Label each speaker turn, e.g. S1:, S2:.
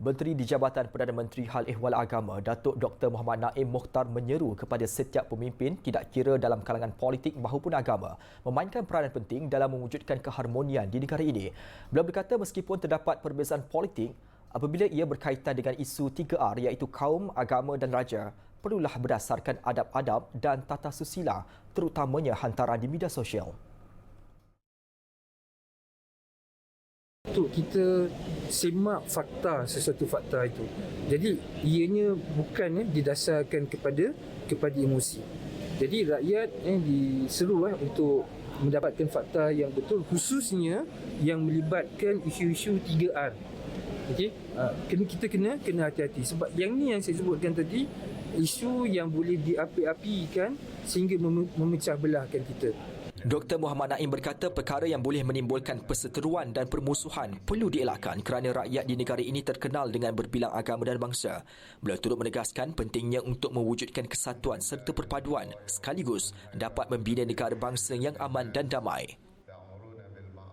S1: Menteri di Jabatan Perdana Menteri Hal Ehwal Agama Datuk Dr. Muhammad Naim Mokhtar menyeru kepada setiap pemimpin tidak kira dalam kalangan politik maupun agama memainkan peranan penting dalam mewujudkan keharmonian di negara ini. Beliau berkata meskipun terdapat perbezaan politik apabila ia berkaitan dengan isu 3R iaitu kaum, agama dan raja perlulah berdasarkan adab-adab dan tata susila terutamanya hantaran di media sosial.
S2: Untuk kita semak fakta sesuatu fakta itu. Jadi ianya bukan eh, didasarkan kepada kepada emosi. Jadi rakyat eh, diseru eh, untuk mendapatkan fakta yang betul khususnya yang melibatkan isu-isu 3R. Okey, uh, kita kena kena hati-hati sebab yang ni yang saya sebutkan tadi isu yang boleh diapi-apikan sehingga memecah belahkan kita.
S1: Dr. Muhammad Naim berkata perkara yang boleh menimbulkan perseteruan dan permusuhan perlu dielakkan kerana rakyat di negara ini terkenal dengan berbilang agama dan bangsa. Beliau turut menegaskan pentingnya untuk mewujudkan kesatuan serta perpaduan sekaligus dapat membina negara bangsa yang aman dan damai.